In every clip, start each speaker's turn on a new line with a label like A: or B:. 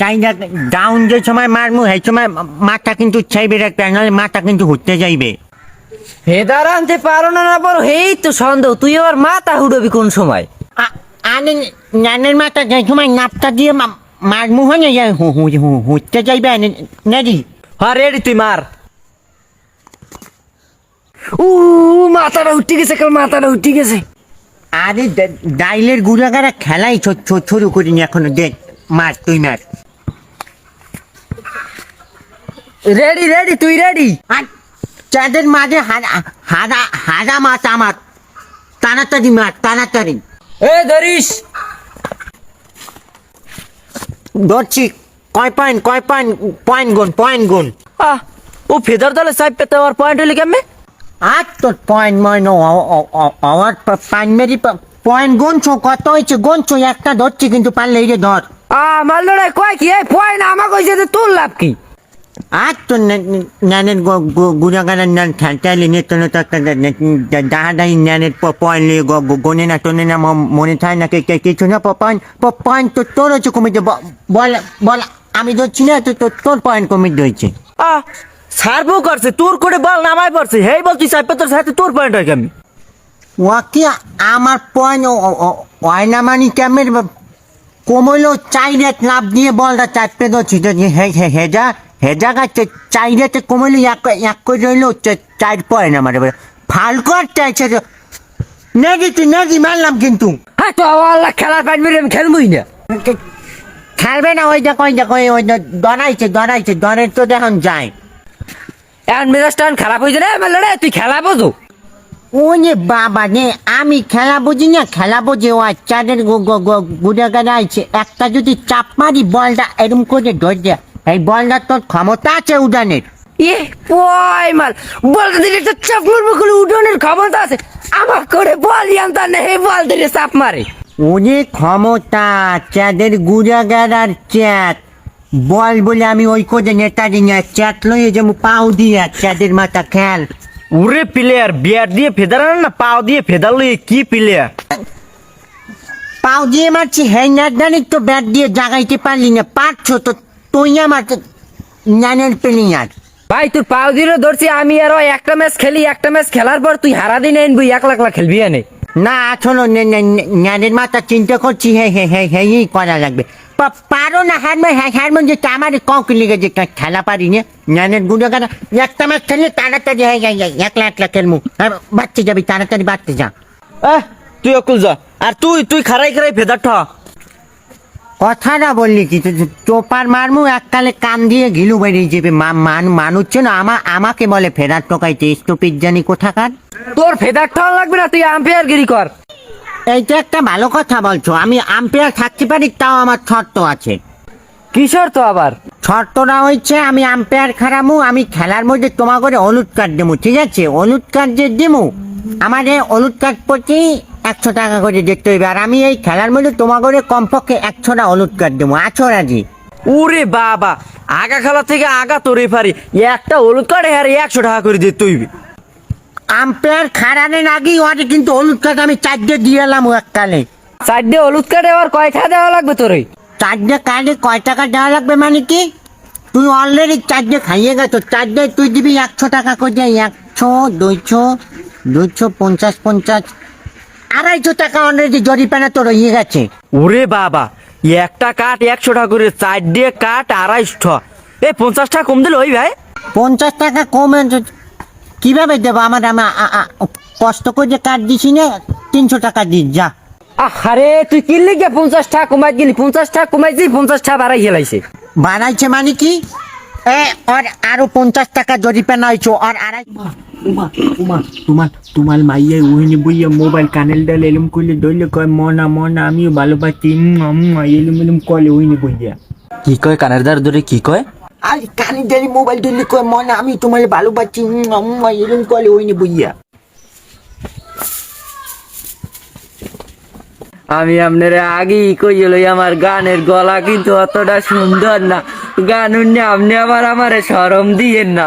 A: তাই ডাউন যে সময় মারমু সেই সময় মাথা কিন্তু চাইবে রাখতে নাহলে মাথা কিন্তু ঘুরতে যাইবে।
B: ফেদার আনতে পারো না না পারো এই তো সন্দেহ তুই আবার মাথা হুডবি কোন সময়?
A: আ- আরে নানের মাথা যে সময় নাপটা দিয়ে মারমু হয় না হু- হু- হু- ঘুরতে যাইবে নাকি
B: হ্যাঁ রেডি তুই মার। উ মাথাটা উঠে গেছে কাল মাথাটা উঠে গেছে।
A: আরে ডাইলের গুড়াগাড়া খেলাই ছো- ছো- শুরু করিনি এখনও দেখ মার তুই মার।
B: রেডি রেডি তুই রেডি
A: চাঁদের মাঝে হারা হারা মাছ আমার। তাড়াতাড়ি মার তাড়াতাড়ি।
B: এ ধরিস।
A: ধরছি। কয় পয়েন্ট কয় পয়েন্ট পয়েন্ট গুণ পয়েন্ট গুণ
B: আহ ও ফেদার দলে সাইড পেতে আমার পয়েন্ট হইলে কেমনে?
A: আর তোর পয়েন্ট ময় নো আমার প্রাইমারি পয়েন্ট গুনছো কত হয়েছে গুনছো একটা ধরছি কিন্তু পারলে এই যে ধর।
B: আমার লড়াই কয় কি? এই পয়েন্ট আমাকে যে তোর লাভ কি?
A: আর ন্যানের ন্যান খেলতে নিত্য নতুন দাহাদাহি ন্যানের পয়েন্ট নিয়ে গনে না টনে না মনে থাকে না কিছু না পয়েন্ট পয়েন্ট তো তোর হচ্ছে কমিতে বল বল আমি ধরছি না তো তোর- তোর পয়েন্ট কমিতে হয়েছে
B: আহ সার্ভো করছে তোর করে বল নামাই পড়ছে হেই বল তুই সাইড পেতে সাথে তোর পয়েন্ট হয় কেমনি
A: ওয়াকি আমার পয়েন্ট অয়না মানি ক্যামের কমলো চাই লাভ দিয়ে বলটা চাপতে ধরছি হেজা হেজা গাছে চাই রেটে কমলো এক এক করে রইল চার পয়েন্ট আমার এবার ফালকো চাইছে নেগি তুই নেগি মারলাম কিন্তু।
B: হ্যাঁ তো আল্লাহ খেলার পাইবি আমি খেলবই না।
A: খেলবে না ওই দেখো ওই দেখো ওই- দরাইছে দরাইছে দরের তো দেখুন যায়।
B: এখন মেজাজটা খারাপ হয়েছে না আমার লড়াই তুই খেলা বোঝো।
A: ও যে বাবা নে আমি খেলা বুঝি না খেলা বুঝি ও চাঁদের গুড়ে গাড়া আছে একটা যদি চাপ মারি বলটা এরম করে ধরে এই বলটা তোর ক্ষমতা আছে উড়ানের।
B: ইয়ে পয় মাল বলতে দিলে একটা চাপ মারবো করে উঠোনের ক্ষমতা আছে। আমার করে বল ইয়ান্তা না হে বল দিলে চাপ মারে।
A: ও ক্ষমতা চাঁদের গুড়া গাড়ার চ্যাট বল বলে আমি ওই করে নেতারি না চ্যাট লইয়ে যেমন পাও দিয়ে চাঁদের মাথা খেল
B: উরে প্লেয়ার বিয়ার দিয়ে ফেদার না পাও দিয়ে ফেদার লইয়ে কি প্লেয়ার?
A: পাও দিয়ে মারছি হ্যাঁ নাদানিক তো ব্যাট দিয়ে জাগাইতে পারলি না পারছ তো তুই আমার জ্ঞানের প্লেয়ার
B: ভাই তুই পাও দিয়ে ধরছি আমি আর একটা ম্যাচ খেলি একটা ম্যাচ খেলার পর তুই হারা দিন এনবি এক লাখ লাখ খেলবি এনে।
A: না আসলে জ্ঞানের মাথা চিন্তা করছি হে হে হে হেই করা লাগবে। পা- পারো না হার মে হার মধ্যে তো আমার কৌকি লেগে যে খেলা পারি না। জ্ঞানের গুঁড়ো গানা একটা ম্যাচ খেললে তাড়াতাড়ি হয়ে যায় একলা একলা খেলমু। আর বাচ্চা যাবি তাড়াতাড়ি বাড়তে যা।
B: আহ তুই অকুল যা। আর তুই তুই খারাই খারাই ফেদার ঠ।
A: কথা না বললি কি? চোপার মারমু এককালে কান দিয়ে ঘিলু বেরিয়ে যাবে। মা- মান মানুষ না আমা আমাকে বলে ফেরার টোকাইতে। স্টপিক জানি কোথাকার?
B: তোর ফেদার ঠ লাগবে না তুই আম্পায়ার গিরি কর।
A: এইটা একটা ভালো কথা বলছো। আমি আম্পায়ার থাকতে পারি তাও আমার শর্ত আছে।
B: কিশোর তো আবার?
A: শর্তটা হচ্ছে আমি আম্পায়ার খারামু আমি খেলার মধ্যে তোমার করে হলুদ কার্ড দেবো ঠিক আছে? হলুদ কার্ড যে দেবো আমার এই হলুদ কার্ড প্রতি একশো টাকা করে দেখতে হইবে। আর আমি এই খেলার মধ্যে তোমার করে কমপক্ষে একশোটা হলুদ কার্ড দেবো। আছো রাজি?
B: ওরে বাবা আগা খেলা থেকে আগা তোরে পারি একটা হলুদ কার্ডে হ্যাঁ একশো টাকা করে দিতে তুই
A: আম্পায়ার খারানের আগেই ওরে কিন্তু হলুদ কার্ড আমি চারটে দিয়ে এলাম এককালে।
B: চারটে হলুদ কার্ডে আবার কয়টা দেওয়া লাগবে তোরে
A: চারটে কার্ডে কয় টাকা দেওয়া লাগবে মানে কি? তুই অলরেডি চারটে খাইয়ে গেছো। চারটে তুই দিবি একশো টাকা করে। একশো দুইশো দুইশো পঞ্চাশ পঞ্চাশ। আড়াইশো টাকা অলরেডি জরিপানা তোর হয়ে গেছে।
B: ওরে বাবা একটা কাঠ একশো টাকা করে চার দিয়ে কাঠ আড়াইশো। এই পঞ্চাশ টাকা কম দিল ওই ভাই।
A: পঞ্চাশ টাকা কমে কীভাবে দেবো? আমার আমার আ- আ- কষ্ট করে যে কাঠ দিছি না তিনশো টাকা দিস যা।
B: আরে তুই কিনলি গিয়ে পঞ্চাশ টাকা কমাই গেলি পঞ্চাশ টাকা কমাইছি পঞ্চাশ টাকা বাড়াই গেলাইছে
A: বাড়াইছে মানে কি? এ আর আরও পঞ্চাশ টাকা জরিপানা হয়েছো আর আড়াই
C: উমা তোমার তোমার মাইয়া ওহিনী বইয়া মোবাইল কানেল ডাল এলুম করলে ধরলে কয় মনা মনা আমিও ভালোবাসি। এলুম এলুম কলে ওহিনী বইয়া।
B: কি কয় কানের দ্বার ধরে কি কয়?
C: আর কানে ডালে মোবাইল ধরলে কয় মনা আমি তোমার ভালোবাসি। এলুম কলে ওহিনী বইয়া।
B: আমি আপনার আগেই কইল আমার গানের গলা কিন্তু অতটা সুন্দর না। গান আপনি আবার আমারে সরম দিয়েন না।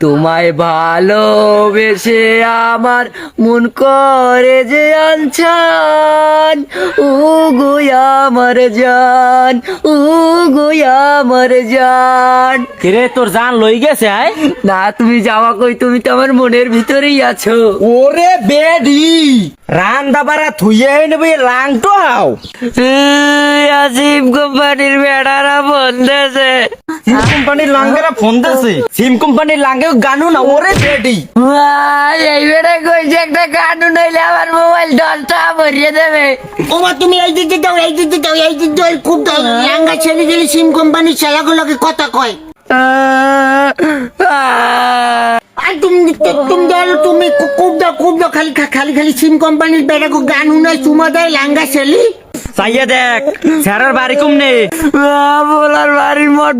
B: তোমায় ভালোবেসে আমার মন করে যে আনছান। ও আমার জান ও আমার জান।
C: কিরে তোর জান লই গেছে আয়।
B: না তুমি যাওয়া কই তুমি তো আমার মনের ভিতরেই আছো।
C: ওরে বেডি রান্দা বাড়া থুইয়ে নেবে লাংটো হাও।
B: আসিম কোম্পানির বেড়ারা
C: সিম কোম্পানির লাঙ্গেরা ফোন দিছে। সিম কোম্পানির লাঙ্গে গানু না ওরে বেডি
B: ভাই, এই বেড়া কইছে একটা কার্টুন হইলে আমার মোবাইল দশটা ভরিয়ে দেবে।
A: ওমা তুমি এই দিতে দাও এই দিতে দাও এই দিতে দাও খুব দাও। লাঙ্গা ছেলে গেলে সিম কোম্পানির ছেলেগুলোকে কথা কয়। আর তুমি তো- তুমি তুমি খুব দাও খুব দাও খালি খালি খালি সিম কোম্পানির বেড়াকে গান উনাই চুমা দেয় লাঙ্গা ছেলে।
C: চাইয়ে দেখ স্যারের বাড়ি কম নে
B: বলার বাড়ির মঠ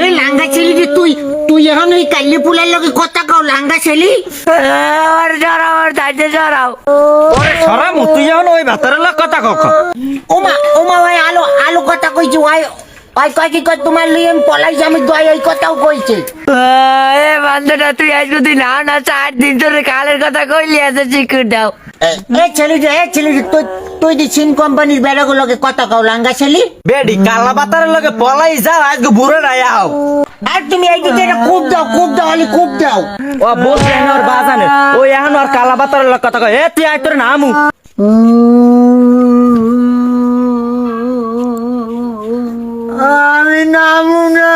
A: এই লাঙ্গা ছেলে যে তুই তুই এখন ওই কাল্লি পুলার লগে কথা কও লাঙ্গা ছেলে?
B: আমার সরাও আমার দাইতে সরাও
C: ওরে সরাম তুই এখন ওই ভাতরের লগ কথা কখ
A: ওমা ওমা ভাই আলো আলো কথা কইছি ওই ওই কয় কি কয় তোমার লিয়ে আমি পলাইছি আমি দয় ওই কথাও কইছে।
B: এ বান্ধবটা তুই আজ যদি না না চার দিন ধরে কালের কথা কইলি আছে চিকুর দাও।
A: তুই তুই যে সিম কোম্পানির বেড়াগুলোকে কথা কও লাঙ্গা ছেলে?
C: বেডি কালা লগে পলাই যা আজকে বুড়ে নাই আও।
A: আর তুমি এই খুব দাও খুব দাও হলে খুব দাও।
C: ও এখন বাজানে। এখন কালা লগ কথা কয়। এ তুই তোর নামু।
A: আমি নামু না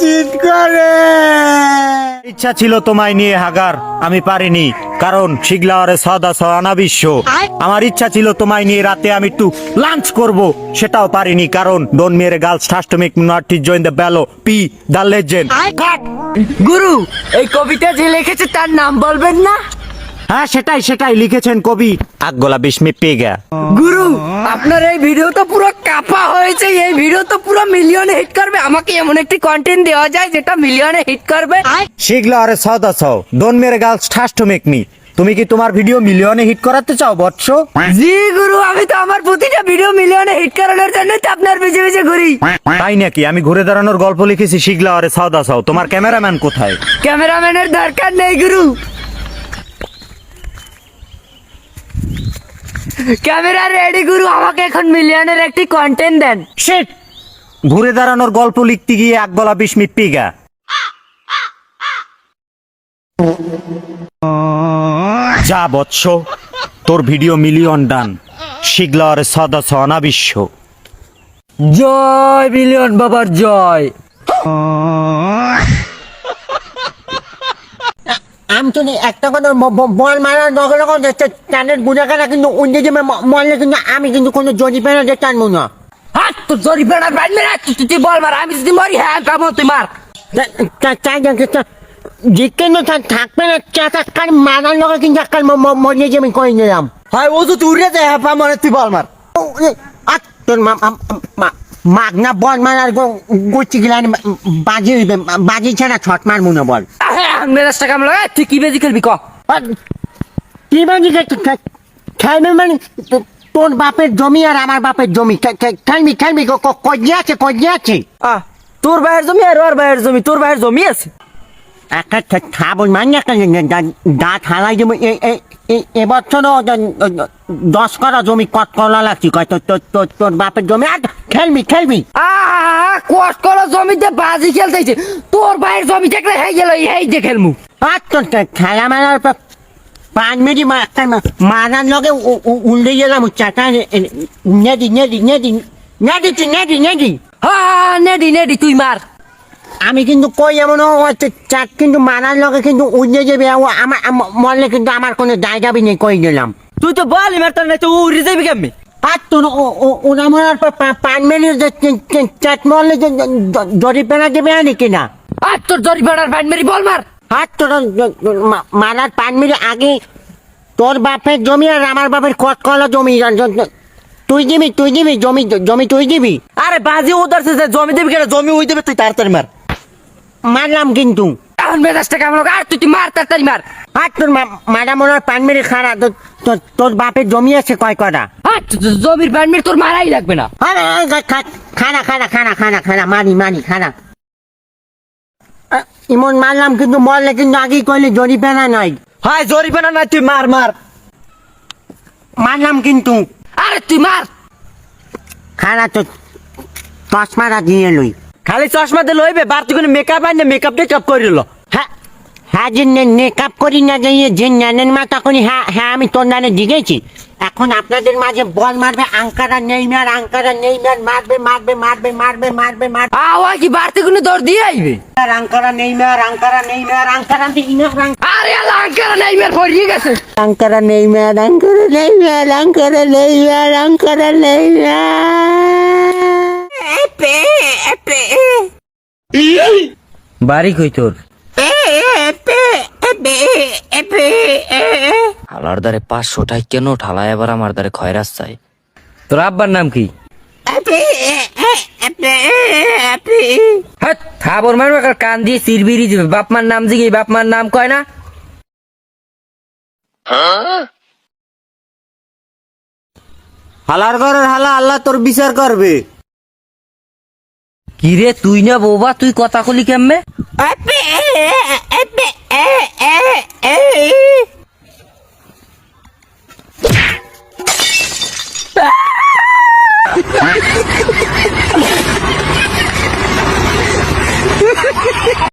A: শীত করে।
D: ইচ্ছা ছিল তোমায় নিয়ে হাগার। আমি পারিনি কারণ শিগলাওয়ারে সদা সহানা বিশ্ব আমার ইচ্ছা ছিল তোমায় নিয়ে রাতে আমি একটু লাঞ্চ করব সেটাও পারিনি কারণ ডোন মেরে গার্লস ঠাষ্টমিক নটি জয়েন দ্য ব্যালো পি দ্য লেজেন্ড।
B: গুরু এই কবিতা যে লিখেছে তার নাম বলবেন না?
D: হ্যাঁ সেটাই সেটাই লিখেছেন কবি আগগোলা বিস্মি পেগা
B: গুরু আপনার এই ভিডিও তো পুরো কাপা হয়েছে এই ভিডিও তো পুরো মিলিয়নে হিট করবে। আমাকে এমন একটি কন্টেন্ট দেওয়া যায় যেটা মিলিয়নে হিট করবে।
D: শিগলাওয়ারে সদা সহ ডোন মেরে গার্লস ফাস্টমিক মি। তুমি কি তোমার ভিডিও মিলিয়নে হিট করাতে চাও বৎস?
B: জি গুরু আমি তো আমার প্রতিটা ভিডিও মিলিয়নে হিট করানোর জন্য তো আপনার পিছে পিছে ঘুরি।
D: তাই নাকি? আমি ঘুরে দাঁড়ানোর গল্প লিখেছি শিগলাওয়ারে সদা সহ তোমার ক্যামেরাম্যান কোথায়?
B: ক্যামেরাম্যানের দরকার নেই গুরু। ক্যামেরা রেডি গুরু। আমাকে এখন মিলিয়নের একটি কন্টেন্ট দেন।
D: শিট ঘুরে দাঁড়ানোর গল্প লিখতে গিয়ে এক গলা বিশ মিনিট পিগা যা বৎস তোর ভিডিও মিলিয়ন ডান। শিগলার সদা সনা বিশ্ব।
B: জয় মিলিয়ন বাবার জয়।
A: আমি একটা কথা বল মারার নগর নগর টানের গুণাকারা কিন্তু অন্য যে মরলে কিন্তু আমি কিন্তু কোনো জরিপেনা যে টানবো না।
B: হাত তো তুই বল মার আমি যদি মরি হ্যাঁ কামো তুই মার।
A: তা- তা- তাই দেখে তো জিজ্ঞেস থাকবে না চাকা কার মারার নগর কিন্তু একটা মরিয়ে যে আমি করে নিলাম।
C: হয় ও তো তুই রে যায় হ্যাঁ মনে তুই বল মার।
A: তোর মা- মাগনা বল মারার গুচি গেলাম বাজি হইবে বাজি ছাড়া ছট মারবো না বল।
B: মেরাজটা কাম লাগা তুই কি বেজি খেলবি ক?
A: কি বাজি খেলবে মানে তোর বাপের জমি আর আমার বাপের জমি। খেলবি খেলবি কজি আছে কজি আছে।
C: তোর ভাইয়ের জমি আর ওর ভাইয়ের জমি তোর ভাইয়ের জমি আছে?
A: একটা ছাবল মানে একটা দাঁত হালাই দেবো এবছরও দশ করা জমি কত কলা লাগছি? তোর বাপের জমি? আর খেলবি খেলবি।
B: কষ্ট করে জমিতে বাজি খেলতেছে। তোর ভাইয়ের জমি দেখলে হেই গেল এই যে খেলমু।
A: আর তোর খেলা পর পাঁচ মিনিট মারার লগে উল্টে গেলাম চাটা নেদি নেদি নেদি নেদি তুই নেদি নেদি
B: হ্যাঁ নেডি নেডি তুই মার।
A: আমি কিন্তু কই এমন চাট কিন্তু মারার লগে কিন্তু উল্টে যাবে ও আমার মরলে কিন্তু আমার কোনো জায়গা নেই কই দিলাম
C: তুই তো বলি নাই তো উড়ে যাবি কেমনি?
A: ওরা মরার পর পাঁচ মিনিট চাট মরলে পেনা দেবে আনি কিনা
B: আর তোর জরি বাইর মেরি বল মার।
A: আর তোর মারার পাঁচ মিনিট আগে তোর বাপের জমি আর আমার বাপের কত কলা জমি তুই দিবি তুই দিবি জমি জমি তুই দিবি।
C: আরে বাজি যে জমি দিবি কেন? জমি ওই দেবে তুই তাড়াতাড়ি মার।
A: মারলাম কিন্তু।
B: এখন মেজাজটা কেমন আর তুই তুই মার তাড়াতাড়ি মার।
A: আর তোর মা- মারা মরার পাঁচ মিনিট খারা তোর- তোর তোর বাপের জমি আছে কয় কটা
B: আর তোর- তোর জমির বাইর মেরি তোর মারাই লাগবে না।
A: খানা খানা খানা খানা খানা মানি মানি খানা ইমন মারলাম কিন্তু মরলে কিন্তু আগেই কইলে জরিপানা নাই।
C: হয় জরিমানা না তুই মার মার।
A: মারলাম কিন্তু।
B: আরে তুই মার।
A: খারা তো চশমাটা দিয়ে লই।
C: খালি চশমা দিলে হইবে বাড়তি কোনো মেকআপ আইনে মেকআপ টেকআপ করিল
A: হ্যাঁ হ্যাঁ যে মেকআপ করি না যে যে ন্যানের মাথা করি হ্যাঁ হ্যাঁ আমি তোর নানে দিয়েছি এখন আপনাদের মাঝে বল মারবে আঙ্কারা নেইমার আঙ্কারা নেইমার মারবে মারবে মারবে মারবে মারবে মারবে।
B: আওয়া কি বাড়তি কোনো দৌড় দিয়ে আইবে?
A: আঙ্কারা নেইমার আঙ্কারা নেইমার আঙ্কারা নেইমার
B: আরে আল্লাহ আঙ্কার নাই মের পড়িয়ে গেছে।
A: আঙ্কারা নেইমার আঙ্কারা নেইমার আঙ্কারা নেইমার আঙ্কারা নেইমার।
C: বাড়ি কই তোর?
E: হালার দ্বারে পাঁচশো টাই কেন ঠালা এবার আমার দ্বারে খয়রাস চাই
C: তোর আব্বার নাম কি? থাবর মারবে কান দিয়ে সিরবিরি দিবে। বাপ মার নাম জিগে বাপ মার নাম কয় না?
D: হালার ঘরের হালা আল্লাহ তোর বিচার করবে।
C: কি রে তুই না বৌবা তুই কথা কলি কেমবে